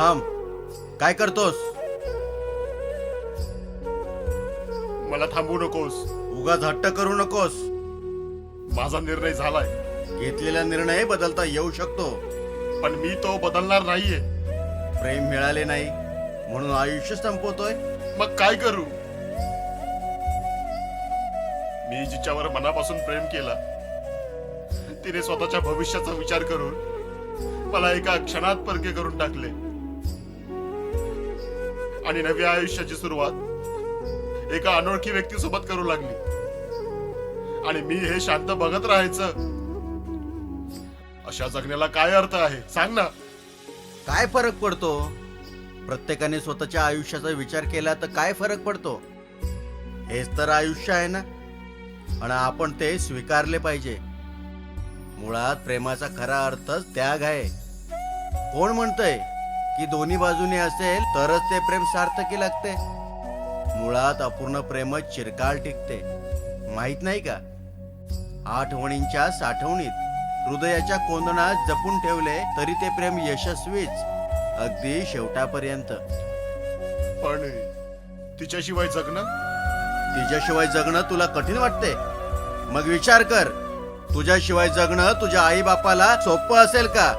थांब. काय करतोस? मला थांबवू नकोस. उगाच हट्ट करू नकोस. माझा निर्णय झालाय. घेतलेला निर्णय बदलता येऊ शकतो. पण मी तो बदलणार नाहीये. प्रेम मिळाले नाही. म्हणून आयुष्य संपवतोय. मग काय करू? मी जिच्यावर मनापासून प्रेम केला तिने स्वतःच्या भविष्याचा विचार करून मला एका क्षणात परके करून टाकले. आणि नव्या आयुष्याची सुरुवात एका अनोळखी व्यक्तीसोबत करू लागली. आणि मी हे शांत बघत राहायचं. अशा जगण्याला काय अर्थ आहे? सांग ना. काय फरक पडतो? प्रत्येकाने स्वतःच्या आयुष्याचा विचार केला तर काय फरक पडतो? हेच तर आयुष्य आहे ना. आणि आपण ते स्वीकारले पाहिजे. मुळात प्रेमाचा खरा अर्थच त्याग आहे. कोण म्हणतंय? की दोन्ही बाजूने असेल तरच ते प्रेम सार्थकी लागते. मुळात अपूर्ण प्रेमच चिरकाल टिकते. माहीत नाही का? आठवणींच्या साठवणीत हृदयाच्या कोंदणात जपून ठेवले तरी ते प्रेम यशस्वीच अगदी शेवटापर्यंत. पण तिच्याशिवाय जगणं? तिच्याशिवाय जगणं तुला कठीण वाटते. मग विचार कर तुझ्याशिवाय जगणं तुझ्या आई बापाला सोपं असेल का?